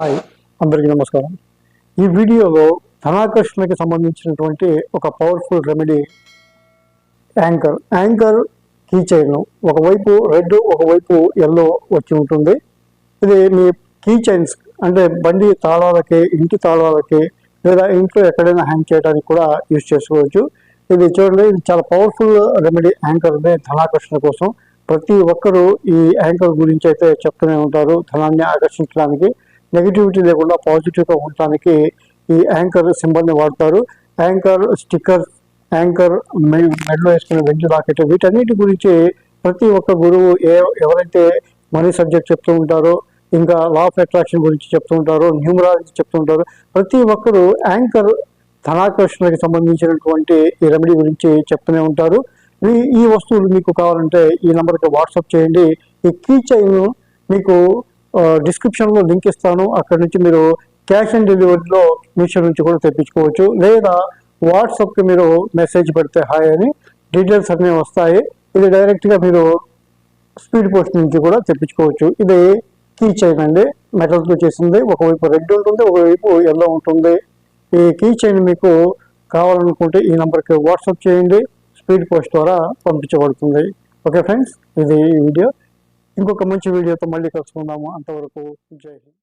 Hi అందరికీ నమస్కారం. ఈ వీడియోలో ధనాకర్షణకి సంబంధించినటువంటి ఒక powerful remedy anchor anchor key chain ఒకవైపు రెడ్ ఒకవైపు ఎల్లో వచ్చి ఉంటుంది. ఇది మీ కీ చైన్స్ అంటే బండి తాళాలకి ఇంటి తాళాలకి లేదా ఇంట్లో ఎక్కడైనా హ్యాంగ్ చేయడానికి కూడా యూజ్ చేసుకోవచ్చు. ఇది చూడండి ఇది చాలా పవర్ఫుల్ రెమెడీ యాంకర్ ధనాకర్షణ కోసం. ప్రతి ఒక్కరూ ఈ యాంకర్ గురించి అయితే చెప్తూనే ఉంటారు. ధనాన్ని ఆకర్షించడానికి నెగిటివిటీ లేకుండా పాజిటివ్గా ఉండటానికి ఈ యాంకర్ సింబల్ని వాడతారు. యాంకర్ స్టిక్కర్ యాంకర్ మెడలో వేసుకునే వెంజు రాకెట్ వీటన్నిటి గురించి ప్రతి ఒక్క గురువు ఏ ఎవరైతే మనీ సబ్జెక్ట్ చెప్తూ ఉంటారో ఇంకా లా ఆఫ్ అట్రాక్షన్ గురించి చెప్తూ ఉంటారు న్యూమరాలజీ చెప్తూ ఉంటారు ప్రతి ఒక్కరు యాంకర్ ధనాకర్షణకి సంబంధించినటువంటి ఈ రెమెడీ గురించి చెప్తూనే ఉంటారు. ఈ వస్తువులు మీకు కావాలంటే ఈ నెంబర్కి వాట్సాప్ చేయండి. ఈ కీ చైన్ మీకు డిస్క్రిప్షన్లో లింక్ ఇస్తాను. అక్కడ నుంచి మీరు క్యాష్ ఆన్ డెలివరీలో మీషో నుంచి కూడా తెప్పించుకోవచ్చు. లేదా వాట్సాప్కి మీరు మెసేజ్ పెడితే హాయ్ అని డీటెయిల్స్ అన్నీ వస్తాయి. ఇది డైరెక్ట్గా మీరు స్పీడ్ పోస్ట్ నుంచి కూడా తెప్పించుకోవచ్చు. ఇది కీ చైన్ అండి. మెటల్తో చేసింది. ఒకవైపు రెడ్ ఉంటుంది ఒకవైపు ఎల్లో ఉంటుంది. ఈ కీ చైన్ మీకు కావాలనుకుంటే ఈ నెంబర్కి వాట్సాప్ చేయండి. స్పీడ్ పోస్ట్ ద్వారా పంపించబడుతుంది. ఓకే ఫ్రెండ్స్ ఇది ఈ వీడియో ఇంకొక మంచి వీడియోతో మళ్ళీ కలుసుకుందాము. అంతవరకు జై హింద్.